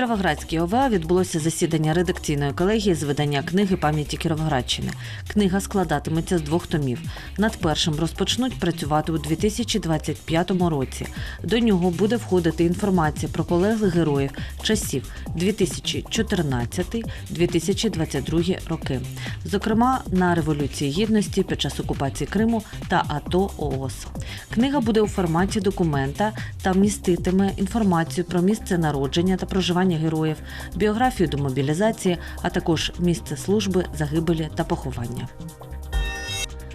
Кіровоградській ОВА відбулося засідання редакційної колегії з видання книги пам'яті Кіровоградщини. Книга складатиметься з двох томів. Над першим розпочнуть працювати у 2025 році. До нього буде входити інформація про полеглих героїв часів 2014-2022 роки, зокрема на Революції Гідності під час окупації Криму та АТО ООС. Книга буде у форматі документа та міститиме інформацію про місце народження та проживання героїв, біографію до мобілізації, а також місце служби, загибелі та поховання.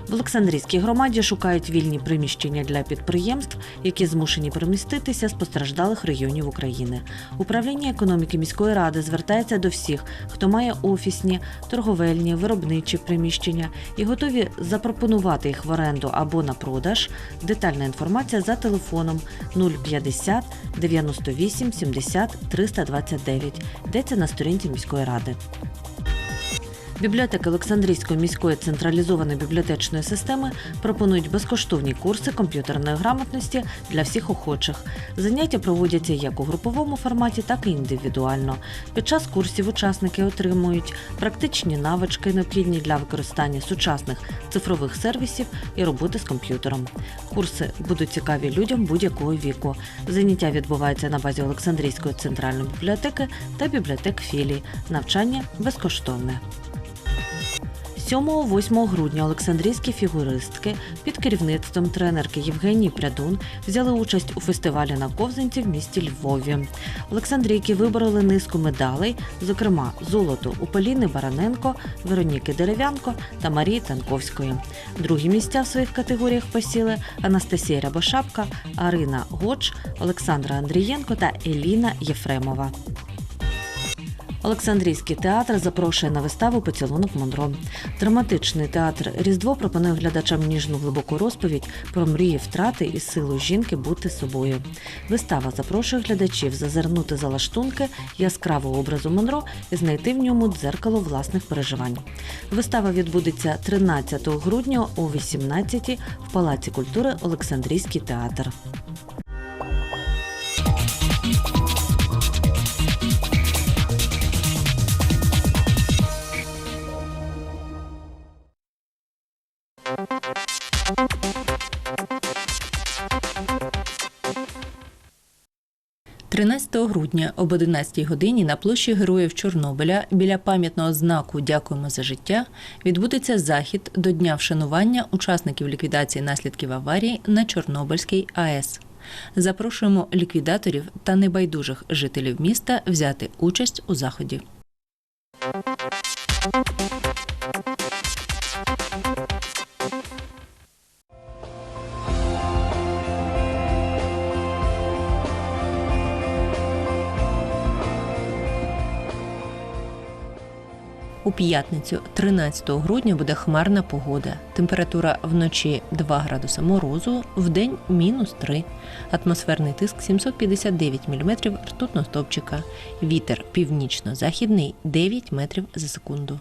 В Олександрійській громаді шукають вільні приміщення для підприємств, які змушені переміститися з постраждалих регіонів України. Управління економіки міської ради звертається до всіх, хто має офісні, торговельні, виробничі приміщення і готові запропонувати їх в оренду або на продаж. Детальна інформація за телефоном 050 98 70 329. Йдеться на сторінці міської ради. Бібліотеки Олександрійської міської централізованої бібліотечної системи пропонують безкоштовні курси комп'ютерної грамотності для всіх охочих. Заняття проводяться як у груповому форматі, так і індивідуально. Під час курсів учасники отримують практичні навички, необхідні для використання сучасних цифрових сервісів і роботи з комп'ютером. Курси будуть цікаві людям будь-якого віку. Заняття відбуваються на базі Олександрійської центральної бібліотеки та бібліотек філій. Навчання безкоштовне. 7-8 грудня Олександрійські фігуристки під керівництвом тренерки Євгенії Прядун взяли участь у фестивалі на ковзанці в місті Львові. Олександрійки вибороли низку медалей, зокрема золото у Поліни Бараненко, Вероніки Дерев'янко та Марії Танковської. Другі місця в своїх категоріях посіли Анастасія Рябошапка, Арина Гоч, Олександра Андрієнко та Еліна Єфремова. Олександрійський театр запрошує на виставу Поцілунок Монро. Драматичний театр Різдво пропонує глядачам ніжну глибоку розповідь про мрії втрати і силу жінки бути собою. Вистава запрошує глядачів зазирнути за лаштунки яскравого образу Монро і знайти в ньому дзеркало власних переживань. Вистава відбудеться 13 грудня о 18 в Палаці культури Олександрійський театр. – 13 грудня об 11 годині на площі Героїв Чорнобиля біля пам'ятного знаку Дякуємо за життя відбудеться захід до дня вшанування учасників ліквідації наслідків аварії на Чорнобильській АЕС. Запрошуємо ліквідаторів та небайдужих жителів міста взяти участь у заході. У п'ятницю, 13 грудня, буде хмарна погода. Температура вночі 2 градуси морозу, вдень мінус 3. Атмосферний тиск 759 мм ртутного стовпчика. Вітер північно-західний 9 метрів за секунду.